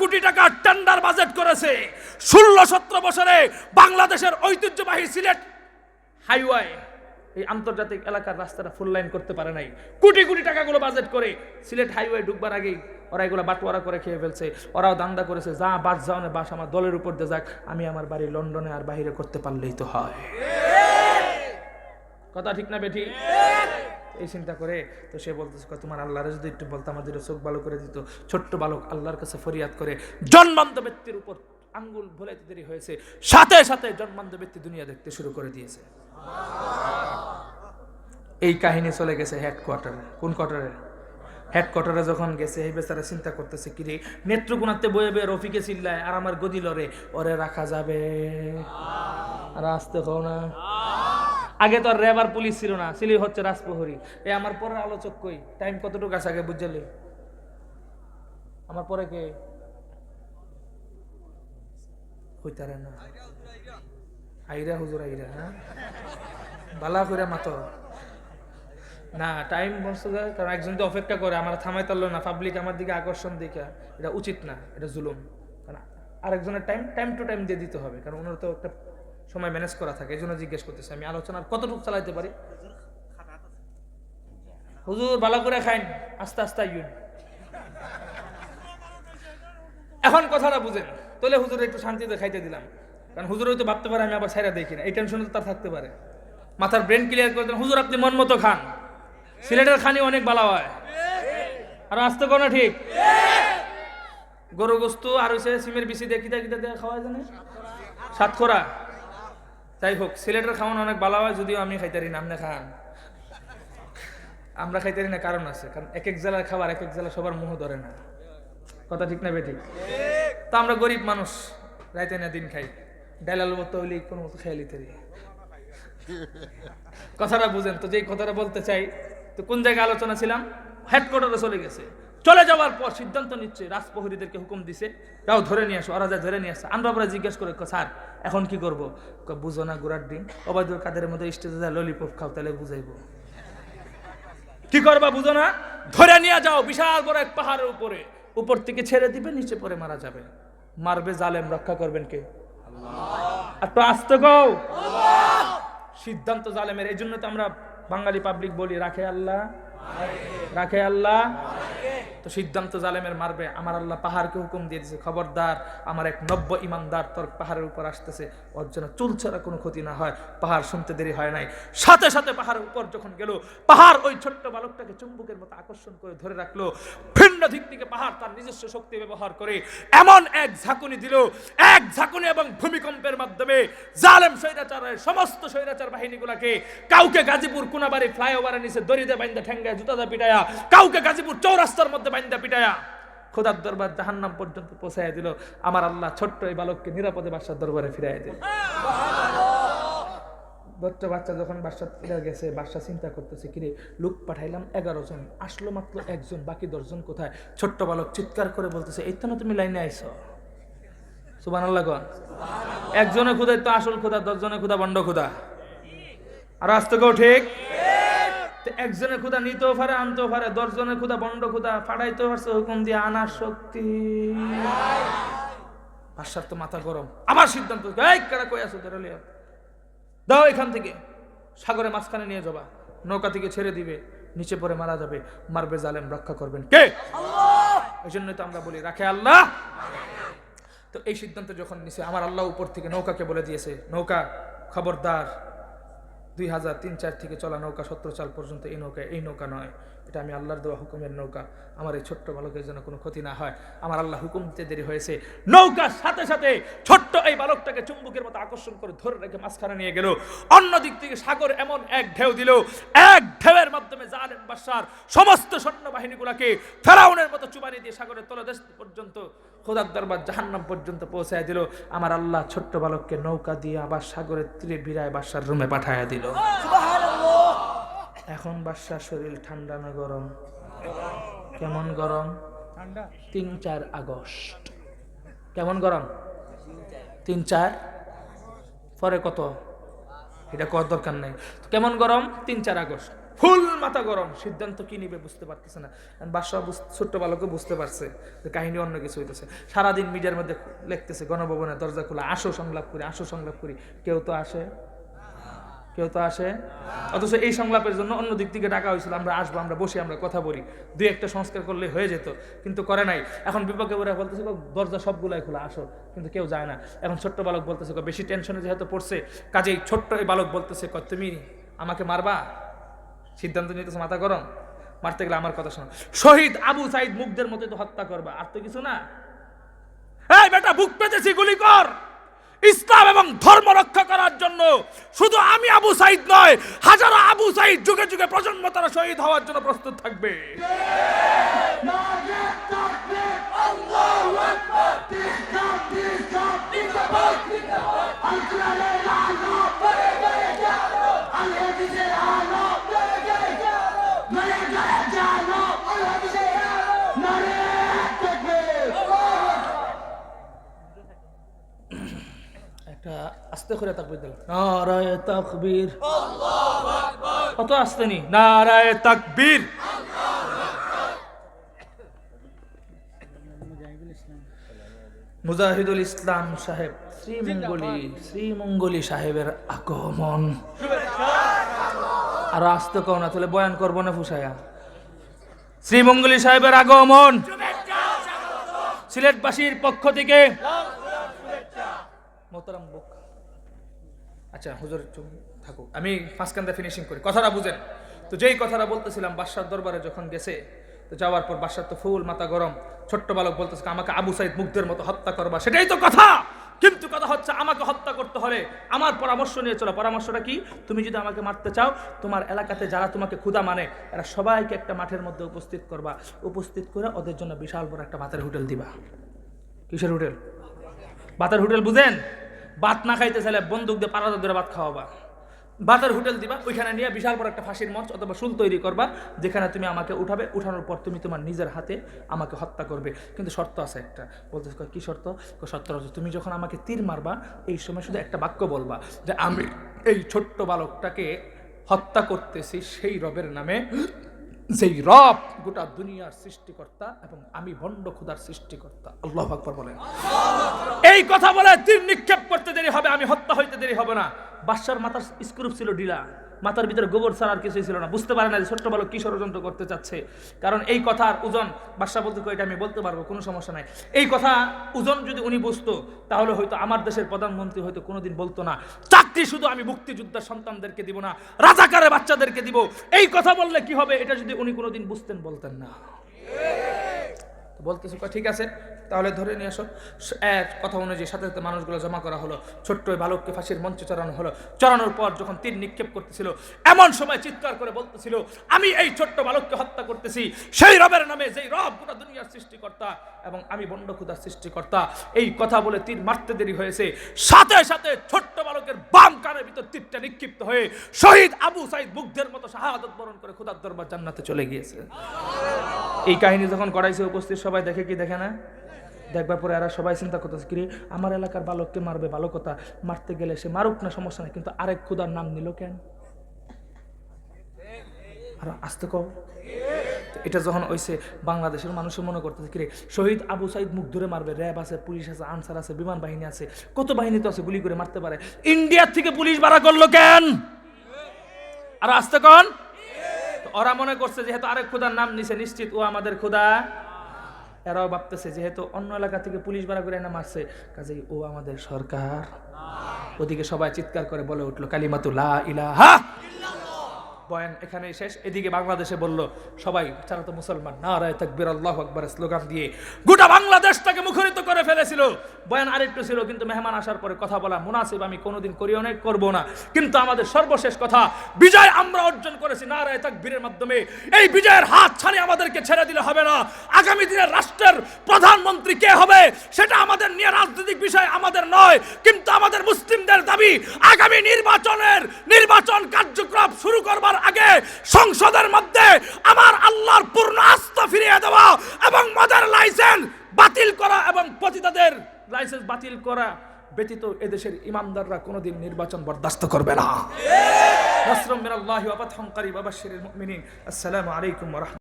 কোটি টাকা tender budget করেছে। ষোলো সতেরো বছরে বাংলাদেশের ঐতিহ্যবাহী সিলেট হাইওয়ে এই আন্তর্জাতিক এলাকার রাস্তাটা ফুল লাইন করতে পারে নাই। কোটি কোটি টাকাগুলো বাজেট করে সিলেট হাইওয়ে ঢুকবার আগেই ওরা এগুলো বাটোয়ারা করে খেয়ে ফেলছে ওরাও দান্দা করেছে যা বাস যাও না বাস আমার দলের উপর দিয়ে যাক আমি আমার বাড়ি লন্ডনে আর বাহিরে করতে পারলেই তো হয়। কথা ঠিক না বেঠি এই চিন্তা করে, তো সে বলতেছে তোমার আল্লাহরে যদি একটু বলতো আমাদের চোখ ভালো করে দিত। ছোট্ট বালক আল্লাহর কাছে ফরিয়াদ করে, জন্মান্ত ব্যক্তির উপর আঙ্গুল ভোলাইতে দেরি হয়েছে। সাথে সাথে জন্মান্ত ব্যক্তি দুনিয়া দেখতে শুরু করে দিয়েছে। এই কাহিনী চলে গেছে হেডকোয়ার্টারে কোন কোয়ার্টারে হেডকোয়ার্টারে যখন গেছে, এই বেচারা চিন্তা করতেছে কিরে নেত্রকোনাতে বয়ে বয়ে রফিকে চিল্লায়, আর আমার গদি লরে। ওরে, রাখা যাবে। আর আসতে খাও না। আগে তো আর রেবার পুলিশ ছিল না ছিল হচ্ছে রাজপ্রহরী। এ আমার পরে আলোচক কই? টাইম কতটুকু আছে আগে বুঝলি আমার পরে কে? হইতারে না। আইরা হুজুর আইরা হ্যাঁ? বালা করে মাতো। না, টাইম বলছে কারণ একজন তো অপেক্ষা করে, আমার থামাই তারলো না পাবলিক আমার দিকে আকর্ষণ দিকে এটা উচিত না, এটা জুলুম। কারণ আরেকজনের টাইম টাইম টু টাইম দিয়ে দিতে হবে, কারণ ওনার তো একটা সময় ম্যানেজ করা থাকে এই জন্য জিজ্ঞেস করতেছে। আমি আলোচনার কতটুকু চালাইতে পারি? হুজুর, ভালো করে খাইন। আস্তে আস্তে আইন এখন কথাটা বুঝেন। তাহলে হুজুর একটু শান্তিতে খাইতে দিলাম। কারণ হুজুর হয়তো ভাবতে পারে, আমি আবার ছাইরা দেখি না। এই টেনশন তো তার থাকতে পারে। মাথার ব্রেন ক্লিয়ার করে দেন। হুজুর, আপনি মন মতো খান। সিলেটের খানি অনেক ভালো হয়। আর আসতে কোনো ঠিক? গরু গোস্ত আর হইছে সিমের বিসি দিয়ে কিতা দিয়ে খাওয়া জানে সাতখরা যাই হোক, সিলেটের খাওয়ান অনেক ভালো হয়, যদিও আমি খাইতারি না, আপনি খান। আমরা খাইতারি না, কারণ আছে, কারণ এক এক জেলার খাবার, এক এক জেলা সবার মুহ ধরে না। কথা ঠিক না বেঠিক তো আমরা গরিব মানুষ, রাইতে না দিন খাই। ডাল আলু মতো হইলে কোনো মতো খেয়ালি তেরি কথাটা বুঝেন, তো যেই কথাটা বলতে চাই, তো কোন জায়গায় আলোচনা ছিলাম? হেডকোয়ার্টারে চলে গেছে। চলে যাওয়ার পর সিদ্ধান্ত নিচ্ছে রাজপ্রহরীদেরকে হুকুম দিছে। তাও ধরে নিয়ে আসো ওরা যায় ধরে নিয়ে আসছে। আমরা পরে জিজ্ঞেস করে স্যার এখন কি করব? বুঝো না গুড়ার ডিম। অবাধুর কাদের মধ্যে স্টেজে যায় ললিপপ খাও তাহলে বুঝাইবো। কি করবা বুঝো না? ধরে নিয়ে যাও বিশাল বড় এক পাহাড়ের উপরে। উপর থেকে ছেড়ে দিবে নিচে পরে মারা যাবে। মারবে জালেম রক্ষা করবেন কে? আর তো আসতে গো সিদ্ধান্ত জালেমের এই জন্য তো আমরা বাঙালি পাবলিক বলি রাখে আল্লাহ। রাখে আল্লাহ। তো সিদ্ধান্ত জালেমের মারবে। আমার আল্লাহ পাহাড়কে হুকুম দিয়ে দিয়েছে, খবরদার, আমার এক নব্য ইমানদার তোর পাহাড়ের উপর আসতেছে। ওর যেন চুল ছাড়া কোনো ক্ষতি না হয়, পাহাড় শুনতে দেরি হয় নাই। সাথে সাথে পাহাড়ের উপর যখন গেল, পাহাড় ওই ছোট্ট বালকটাকে চুম্বকের মতো আকর্ষণ করে ধরে রাখল। ভিন্ন দিক থেকে পাহাড় তার নিজস্ব শক্তি ব্যবহার করে এমন এক ঝাঁকুনি দিল, এক ঝাঁকুনি এবং ভূমিকম্পের মাধ্যমে জালেম স্বৈরাচারের সমস্ত স্বৈরাচার বাহিনীগুলোকে কাউকে গাজীপুর, কোনাবাড়ি, ফ্লাইওভারের নিচে দড়িতে বাইন্দা ঠেঙ্গায় জুতাদা পিটায়া কাউকে গাজীপুর চৌরাস্তার মধ্যে বাইন্দা পিটায়া। খোদার দরবার জাহান্নাম পর্যন্ত পৌঁছায় দিল। আমার আল্লাহ ছোট্ট এই বালককে নিরাপদে বাসার দরবারে ফিরাই দিল। বাচ্চা বাচ্চা যখন বাসা ফিরে গেছে বাসা চিন্তা করতেছে, কিরে, লোক পাঠাইলাম এগারো জন, আসলো মাত্র একজন, বাকি দশজন কোথায়? ছোট্ট বালক চিৎকার করে বলতেছে, এই তো তুমি লাইনে আইছো? সুবান আল্লাহ কন। একজনে খুদাই তো আসল খুদা দশজনে খুদা বন্ড খুদা আর আজ থেকেও ঠিক? একজনের খুদা নিতেও পারে আনতেও পারে দশজনের খুদা বন্ড খুদা ফাড়াইতেও পারছে হুকুম দিয়ে আনার শক্তি। বাসার তো মাথা গরম। আবার সিদ্ধান্ত এই কারা কই আছো ধরে দাও এখান থেকে সাগরে মাঝখানে নিয়ে যাবা নৌকা থেকে ছেড়ে দিবে নিচে পড়ে মারা যাবে মারবে জালেম রক্ষা করবেন। কে? এই জন্যই তো আমরা বলি রাখে আল্লাহ। তো এই সিদ্ধান্ত যখন নিছে আমার আল্লাহ উপর থেকে নৌকাকে বলে দিয়েছে নৌকা খবরদার দুই হাজার তিন চার থেকে চলা নৌকা, সত্তর চাল পর্যন্ত এই নৌকা এই নৌকা নয়। এটা আমি আল্লাহর দেওয়া হুকুমের নৌকা। আমার এই ছোট্ট বালকের যেন কোনো ক্ষতি না হয়। আমার আল্লাহ হুকুম দিতে দেরি হয়েছে। নৌকার সাথে সাথে ছোট্ট এই বালকটাকে চুম্বকের মতো আকর্ষণ করে ধরে রেখে মাঝখানে নিয়ে গেল। অন্য দিক থেকে সাগর এমন এক ঢেউ দিল। এক ঢেউয়ের মাধ্যমে জালেম বাদশার সমস্ত সৈন্যবাহিনীগুলোকে ফেরাউনের মতো চুবানি দিয়ে সাগরের তলদেশ পর্যন্ত খোদার দরবার জাহান্নাম পর্যন্ত পৌঁছায় দিল। আমার আল্লাহ ছোট্ট বালককে নৌকা দিয়ে আবার সাগরের তীরে বিরায় বাসার রুমে পাঠায় দিল। এখন বাসার শরীর ঠান্ডা না গরম? কেমন গরম? তিন চার আগস্ট। কেমন গরম? তিন চার? পরে কত? এটা কত দরকার নেই। কেমন গরম? তিন চার আগস্ট। ফুল মাথা গরম সিদ্ধান্ত কি নিবে বুঝতে পারতেছে না। বাদশাহ ছোট্ট বালকও বুঝতে পারছে যে কাহিনী অন্য কিছু হইতেছে। সারাদিন মিডিয়ার মধ্যে লিখতেছে গণভবনের দরজা খোলা আসো সংলাপ করি আসো সংলাপ করি। কেউ তো আসে? কেউ তো আসে? অথচ এই সংলাপের জন্য অন্য দিক থেকে ডাকা হয়েছিল আমরা আসব আমরা বসে আমরা কথা বলি। দুই একটা সংস্কার করলে হয়ে যেত কিন্তু করে নাই। এখন বিপক্ষে ওরা বলতেছে "গো, দরজা সবগুলাই খোলা আসো। কিন্তু কেউ যায় না। এখন ছোট্ট বালক বলতেছে "গো, বেশি টেনশনে যেহেতু পড়ছে কাজেই ছোট্ট এই বালক বলতেছে "কই, তুমি আমাকে মারবা? সিদ্ধান্ত নিতেছে মাথা গরম মারতে গেলে আমার কথা শোনো শহীদ আবু সাইদ মুগ্ধের মতো তো হত্যা করবা আর তো কিছু না এই বেটা বুক পেতেছি গুলি কর ইসলাম এবং ধর্ম রক্ষা করার জন্য শুধু আমি আবু সাইদ নয় হাজারো আবু সাইদ যুগে যুগে প্রজন্ম তারা শহীদ হওয়ার জন্য প্রস্তুত থাকবে একটা আস্তে করে তাকবির দিল নারায় তাকবীর। কত আস্তে নি নারায় তাকবীর। মুজাহিদুল ইসলাম সাহেব শ্রীমঙ্গলী শ্রীমঙ্গলী সাহেবের আগমন। আর আসতে কও না তাহলে বয়ান করব না ফুসায়া। শ্রীমঙ্গলী সাহেবের আগমন। সিলেটবাসীর পক্ষ থেকে। মোহতারাম বুক আচ্ছা হুজুর থাকুক। আমি মাঝখানটা ফিনিশিং করি। কথাটা বুঝেন। তো যেই কথাটা বলতেছিলাম, বাদশার দরবারে যখন গেছে, তো যাওয়ার পর বাদশার তো ফুল মাথা গরম। ছোট্ট বালক বলতেছে, আমাকে আবু সাইদ মুগ্ধের মতো হত্যা করবা। সেটাই তো কথা। কিন্তু কথা হচ্ছে, আমাকে হত্যা করতে হলে আমার পরামর্শ নিয়ে চলো। পরামর্শটা কি? তুমি যদি আমাকে মারতে চাও, তোমার এলাকাতে যারা তোমাকে ক্ষুদা মানে এরা সবাইকে একটা মাঠের মধ্যে উপস্থিত করবা। উপস্থিত করে ওদের জন্য বিশাল বড় একটা ভাতের হোটেল দিবা। কিসের হোটেল? ভাতের হোটেল বুঝেন? ভাত না খাইতে চাইলে বন্দুক দিয়ে পাড়া ধরে ভাত খাওয়াবা। ভাতের হোটেল দিবা, ওইখানে নিয়ে বিশাল বড় একটা ফাঁসির মঞ্চ অথবা শুল তৈরি করবা, যেখানে তুমি আমাকে উঠাবে, উঠানোর পর তুমি তোমার নিজের হাতে আমাকে হত্যা করবে। কিন্তু শর্ত আছে একটা। বলতে কি শর্ত? শর্ত আছে তুমি যখন আমাকে তীর মারবা, এই সময় শুধু একটা বাক্য বলবা যে, আমি এই ছোট্ট বালকটাকে হত্যা করতেছি, সেই রবের নামে যেই রব গোটা দুনিয়ার সৃষ্টিকর্তা এবং আমি ভণ্ড খুদার সৃষ্টিকর্তা। আল্লাহ আকবর বলেন। এই কথা বলে তীর নিক্ষেপ করতে দেরি হবে, আমি হত্যা হইতে দেরি হবে না। বাদশার মাথার স্ক্রুপ ছিল ঢিলা। মাথার ভিতরে গোবর ছাড়া আর কিছুই ছিল না। বুঝতে পারে না যে ছোট্ট বালক কি ষড়যন্ত্র করতে চাচ্ছে। কারণ এই কথার ওজন, বাদশাহ বলতে এটা আমি বলতে পারব, কোনো সমস্যা নাই। এই কথা ওজন যদি উনি বুঝতো, তাহলে হয়তো আমার দেশের প্রধানমন্ত্রী হয়তো কোনোদিন বলতো না, চাকরি শুধু আমি মুক্তিযোদ্ধার সন্তানদেরকে দিব না, রাজাকারের বাচ্চাদেরকে দিব। এই কথা বললে কি হবে? এটা যদি উনি কোনোদিন বুঝতেন, বলতেন না। বলতেছে ঠিক আছে? তাহলে ধরে নিয়ে আসো। এক কথা অনুযায়ী সাথে সাথে মানুষগুলো জমা করা হলো। ছোট্ট বালককে ফাঁসির মঞ্চে চড়ানো হলো। চড়ানোর পর যখন তীর নিক্ষেপ করতেছিল, এমন সময় চিৎকার করে বলতেছিল, আমি এই ছোট্ট বালককে হত্যা করতেছি। সেই রবের নামে যেই রব গোটা দুনিয়ার সৃষ্টিকর্তা এবং আমি বন্ড ক্ষুধার সৃষ্টিকর্তা। এই কথা বলে তীর মারতে দেরি হয়েছে। সাথে সাথে ছোট্ট বালকের বাম কানের ভিতর তীরটা নিক্ষিপ্ত হয়ে শহীদ আবু সাইদ মুগ্ধের মতো শাহাদত বরণ করে খোদার দরবার জান্নাতে চলে গিয়েছে। এই কাহিনী যখন করাইছে উপস্থিত সবাই দেখে কি দেখে না? দেখবার পরে এরা সবাই চিন্তা করতেছে কি আমার এলাকার বালককে মারবে, ভালো কথা। মারতে গেলে সে মারুক না, সমস্যা নেই। কিন্তু আরেক খুদার নাম নিল কেন? আর আসতে কও। এটা যখন হইছে, বাংলাদেশের মানুষও মনে করতেছে কি রে শহীদ আবু সাইদ মুখ ধরে মারবে, র্যাব আছে, পুলিশ আছে, আনসার আছে, বিমান বাহিনী আছে, কত বাহিনী তো আছে, গুলি করে মারতে পারে। ইন্ডিয়ার থেকে পুলিশ বাড়া করল কেন? আর আসতে কন। ওরা মনে করছে, যেহেতু আরেক খুদার নাম নিছে, নিশ্চিত ও আমাদের খুদা এরাও ভাবতেছে যেহেতু অন্য এলাকা থেকে পুলিশ ভাড়া করে এনে মারছে কাজেই ও আমাদের সরকার। ওদিকে সবাই চিৎকার করে বলে উঠল কালিমাতুল্লাহ ইলাহা বয়ান এখানে শেষ। এদিকে বাংলাদেশে বলল, সবাই তারা তো মুসলমান, নারায় তাকবির, আল্লাহ আকবর স্লোগান দিয়ে গোটা বাংলাদেশটাকে মুখরিত করে ফেলেছিল। বয়ান আরেকটু ছিল, কিন্তু মেহমান আসার পরে কথা বলা মুনাসিব, আমি কোনোদিন করিও না, করব না। কিন্তু আমাদের সর্বশেষ কথা, বিজয় আমরা অর্জন করেছি নারায় তাকবীরের মাধ্যমে। এই বিজয়ের হাত ছাড়ি আমাদেরকে ছেড়ে দিলে হবে না। আগামী দিনের রাষ্ট্রের প্রধানমন্ত্রী কে হবে, সেটা আমাদের নিয়ে রাজনৈতিক বিষয় আমাদের নয়, কিন্তু আমাদের মুসলিমদের দাবি, আগামী নির্বাচনের নির্বাচন কার্যক্রম শুরু করবার সংসদের মধ্যে আমার আল্লাহর পূর্ণ আস্থা ফিরিয়ে দেওয়া এবং মদের লাইসেন্স বাতিল করা এবং পতিতাদের লাইসেন্স বাতিল করা ব্যতীত এদেশের ইমানদাররা কোনোদিন নির্বাচন বরদাস্ত করবে না। আসসালামু আলাইকুম